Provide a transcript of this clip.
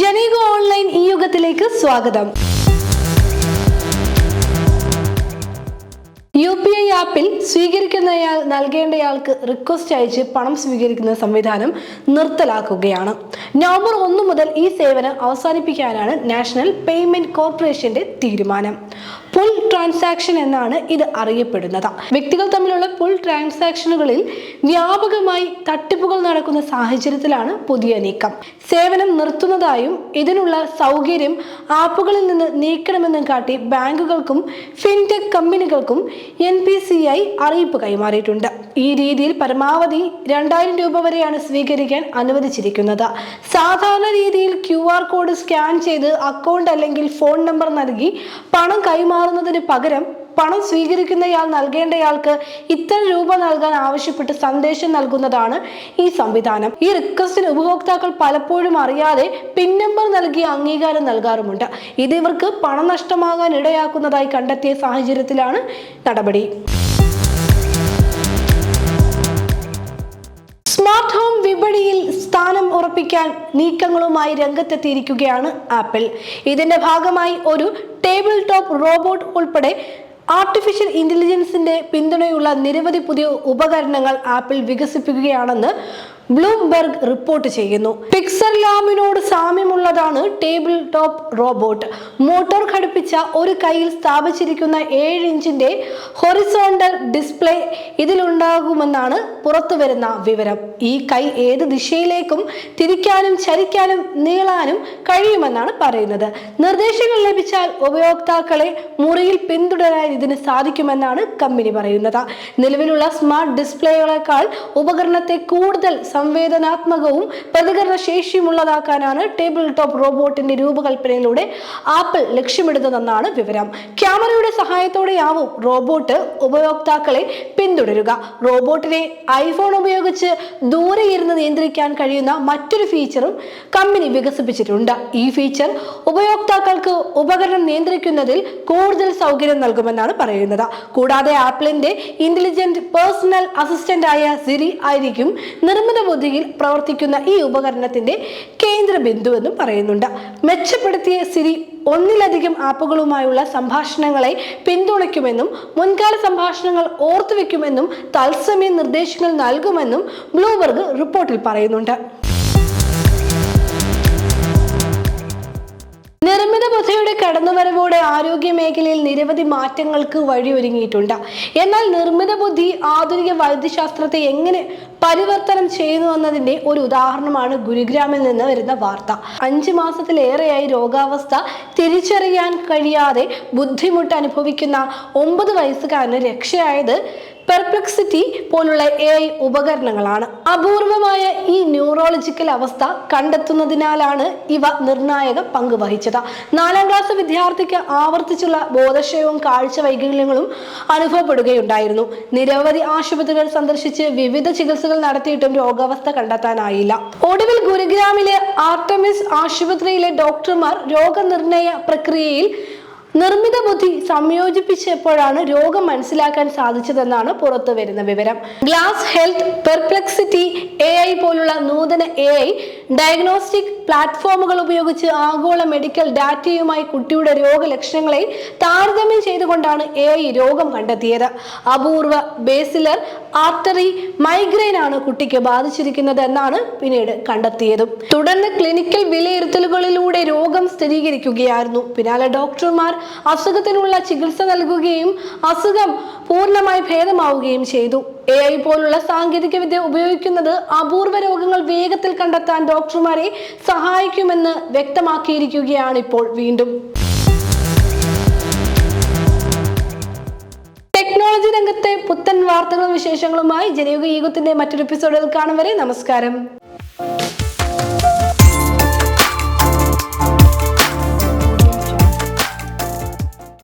ജനീക online ഈ യുഗത്തിലേക്ക് സ്വാഗതം. U P I ആപ്പിൽ സ്വീകരിക്കുന്നയാൾ നൽകേണ്ടയാൾക്ക് റിക്വസ്റ്റ് അയച്ച് പണം സ്വീകരിക്കുന്ന സംവിധാനം നിർത്തലാക്കുകയാണ്. നവംബർ ഒന്ന് മുതൽ ഈ സേവനം അവസാനിപ്പിക്കാനാണ് നാഷണൽ പേയ്മെന്റ് കോർപ്പറേഷന്റെ തീരുമാനം. പുൾ ട്രാൻസാക്ഷൻ എന്നാണ് ഇത് അറിയപ്പെടുന്നത്. വ്യക്തികൾ തമ്മിലുള്ള പുൾ ട്രാൻസാക്ഷനുകളിൽ വ്യാപകമായി തട്ടിപ്പുകൾ നടക്കുന്ന സാഹചര്യത്തിലാണ് പുതിയ നീക്കം. സേവനം നിർത്തുന്നതായും ഇതിനുള്ള സൗകര്യം ആപ്പുകളിൽ നിന്ന് നീക്കണമെന്നും കാട്ടി ബാങ്കുകൾക്കും ഫിൻടെക് കമ്പനികൾക്കും എൻ പി സി ഐ അറിയിപ്പ് കൈമാറിയിട്ടുണ്ട്. ഈ രീതിയിൽ പരമാവധി രണ്ടായിരം രൂപ വരെയാണ് സ്വീകരിക്കാൻ അനുവദിച്ചിരിക്കുന്നത്. സാധാരണ രീതിയിൽ ക്യു കോഡ് സ്കാൻ ചെയ്ത് അക്കൗണ്ട് അല്ലെങ്കിൽ ഫോൺ നമ്പർ നൽകി പണം കൈമാറുന്നതിന് പകരം പണം സ്വീകരിക്കുന്നയാൾ നൽകേണ്ടയാൾക്ക് ഇത്ര രൂപ നൽകാൻ ആവശ്യപ്പെട്ട് സന്ദേശം നൽകുന്നതാണ് ഈ സംവിധാനം. ഈ റിക്വസ്റ്റിന് ഉപഭോക്താക്കൾ പലപ്പോഴും അറിയാതെ പിൻ നമ്പർ നൽകി അംഗീകാരം നൽകാറുമുണ്ട്. ഇത് ഇവർക്ക് പണം നഷ്ടമാകാൻ ഇടയാക്കുന്നതായി കണ്ടെത്തിയ സാഹചര്യത്തിലാണ് നടപടി. സ്മാർട്ട് ഹോം വിപണിയിൽ സ്ഥാനം ഉറപ്പിക്കാൻ നീക്കങ്ങളുമായി രംഗത്തെത്തിയിരിക്കുകയാണ് ആപ്പിൾ. ഇതിന്റെ ഭാഗമായി ഒരു ടേബിൾ ടോപ്പ് റോബോട്ട് ഉൾപ്പെടെ ആർട്ടിഫിഷ്യൽ ഇന്റലിജൻസിന്റെ പിന്തുണയുള്ള നിരവധി പുതിയ ഉപകരണങ്ങൾ ആപ്പിൾ വികസിപ്പിക്കുകയാണെന്ന് ബ്ലൂംബെർഗ് റിപ്പോർട്ട് ചെയ്യുന്നു. പിക്സർ ലാമിനോട് സാമ്യമുള്ളതാണ് ടേബിൾ ടോപ്പ് റോബോട്ട്. മോട്ടോർ ഘടിപ്പിച്ച ഒരു കയ്യിൽ സ്ഥാപിച്ചിരിക്കുന്ന ഏഴ് ഇഞ്ചിന്റെ ഹൊറിസോണ്ടൽ ഡിസ്പ്ലേ ഇതിലുണ്ടാകുമെന്നാണ് പുറത്തുവരുന്ന വിവരം. ഈ കൈ ഏത് ദിശയിലേക്കും തിരിക്കാനും ചരിക്കാനും നീളാനും കഴിയുമെന്നാണ് പറയുന്നത്. നിർദ്ദേശങ്ങൾ ലഭിച്ചാൽ ഉപയോക്താക്കളെ മുറിയിൽ പിന്തുടരാൻ ഇതിന് സാധിക്കുമെന്നാണ് കമ്പനി പറയുന്നത്. നിലവിലുള്ള സ്മാർട്ട് ഡിസ്പ്ലേകളെക്കാൾ ഉപകരണത്തെ കൂടുതൽ സംവേദനാത്മകവും പ്രതികരണ ശേഷിയുമുള്ളതാക്കാനാണ് ടേബിൾ ടോപ്പ് റോബോട്ടിന്റെ രൂപകൽപ്പനയിലൂടെ ആപ്പിൾ ലക്ഷ്യമിടുന്നതെന്നാണ് വിവരം. ക്യാമറയുടെ സഹായത്തോടെയാവും റോബോട്ട് ഉപയോക്താക്കളെ പിന്തുടരുക. റോബോട്ടിനെ ഐഫോൺ ഉപയോഗിച്ച് ദൂരെ ഇരുന്ന് നിയന്ത്രിക്കാൻ കഴിയുന്ന മറ്റൊരു ഫീച്ചറും കമ്പനി വികസിപ്പിച്ചിട്ടുണ്ട്. ഈ ഫീച്ചർ ഉപയോക്താക്കൾക്ക് ഉപകരണം നിയന്ത്രിക്കുന്നതിൽ കൂടുതൽ സൗകര്യം നൽകുമെന്നാണ് പറയുന്നത്. കൂടാതെ ആപ്പിളിന്റെ ഇന്റലിജന്റ് പേഴ്സണൽ അസിസ്റ്റന്റ് ആയ സിരി ആയിരിക്കും നിർമ്മിത ബുദ്ധിയിൽ പ്രവർത്തിക്കുന്ന ഈ ഉപകരണത്തിന്റെ കേന്ദ്ര ബിന്ദുവെന്നും പറയുന്നുണ്ട്. മെച്ചപ്പെടുത്തിയ സിരി ഒന്നിലധികം ആപ്പുകളുമായുള്ള സംഭാഷണങ്ങളെ പിന്തുണയ്ക്കുമെന്നും മുൻകാല സംഭാഷണങ്ങൾ ഓർത്തുവെക്കുമെന്നും തത്സമയ നിർദ്ദേശങ്ങൾ നൽകുമെന്നും ബ്ലൂബർഗ് റിപ്പോർട്ടിൽ പറയുന്നുണ്ട്. ബുദ്ധിയുടെ കടന്നുവരവോടെ ആരോഗ്യ മേഖലയിൽ നിരവധി മാറ്റങ്ങൾക്ക് വഴിയൊരുങ്ങിയിട്ടുണ്ട്. എന്നാൽ നിർമ്മിത ബുദ്ധി ആധുനിക വൈദ്യശാസ്ത്രത്തെ എങ്ങനെ പരിവർത്തനം ചെയ്യുന്നു എന്നതിന്റെ ഒരു ഉദാഹരണമാണ് ഗുരുഗ്രാമിൽ നിന്ന് വരുന്ന വാർത്ത. അഞ്ച് മാസത്തിലേറെയായി രോഗാവസ്ഥ തിരിച്ചറിയാൻ കഴിയാതെ ബുദ്ധിമുട്ട് അനുഭവിക്കുന്ന ഒമ്പത് വയസ്സുകാരന് രക്ഷയായത് പെർപ്ലക്സിറ്റി പോലുള്ള എ ഐ ഉപകരണങ്ങളാണ്. അപൂർവമായ ഈ ന്യൂറോളജിക്കൽ അവസ്ഥ കണ്ടെത്തുന്നതിനാലാണ് ഇവ നിർണായക പങ്ക് വഹിച്ചത്. നാലാം ക്ലാസ് വിദ്യാർത്ഥിക്ക് ആവർത്തിച്ചുള്ള ബോധക്ഷയവും കാഴ്ച വൈകല്യങ്ങളും അനുഭവപ്പെടുകയുണ്ടായിരുന്നു. നിരവധി ആശുപത്രികൾ സന്ദർശിച്ച് വിവിധ ചികിത്സകൾ നടത്തിയിട്ടും രോഗാവസ്ഥ കണ്ടെത്താനായില്ല. ഒടുവിൽ ഗുരുഗ്രാമിലെ ആർട്ടമിസ് ആശുപത്രിയിലെ ഡോക്ടർമാർ രോഗനിർണയ പ്രക്രിയയിൽ നിർമ്മിത ബുദ്ധി സംയോജിപ്പിച്ചപ്പോഴാണ് രോഗം മനസ്സിലാക്കാൻ സാധിച്ചതെന്നാണ് പുറത്തു വരുന്ന വിവരം. Glass health Perplexity A I പോലുള്ള നൂതന എ ഐ ഡയഗ്നോസ്റ്റിക് പ്ലാറ്റ്ഫോമുകൾ ഉപയോഗിച്ച് ആഗോള മെഡിക്കൽ ഡാറ്റയുമായി കുട്ടിയുടെ രോഗലക്ഷണങ്ങളെ താരതമ്യം ചെയ്തുകൊണ്ടാണ് എ ഐ രോഗം കണ്ടെത്തിയത്. അപൂർവ ബേസിലർ ആർട്ടറി മൈഗ്രെയിൻ ആണ് കുട്ടിക്ക് ബാധിച്ചിരിക്കുന്നത് എന്നാണ് പിന്നീട് കണ്ടെത്തിയതും. തുടർന്ന് ക്ലിനിക്കൽ വിലയിരുത്തലുകളിലൂടെ രോഗം സ്ഥിരീകരിക്കുകയായിരുന്നു. പിന്നാലെ ഡോക്ടർമാർ അസുഖത്തിനുള്ള ചികിത്സ നൽകുകയും അസുഖം പൂർണമായി ഭേദമാവുകയും ചെയ്തു. എ ഐ പോലുള്ള സാങ്കേതിക വിദ്യ ഉപയോഗിക്കുന്നത് അപൂർവ രോഗങ്ങൾ വേഗത്തിൽ കണ്ടെത്താൻ ഡോക്ടർമാരെ സഹായിക്കുമെന്ന് വ്യക്തമാക്കിയിരിക്കുകയാണ് ഇപ്പോൾ വീണ്ടും. ടെക്നോളജി രംഗത്തെ പുത്തൻ വാർത്തകളും വിശേഷങ്ങളുമായി ജനയുഗ യുഗത്തിന്റെ മറ്റൊരു എപ്പിസോഡിൽ കാണും വരെ നമസ്കാരം.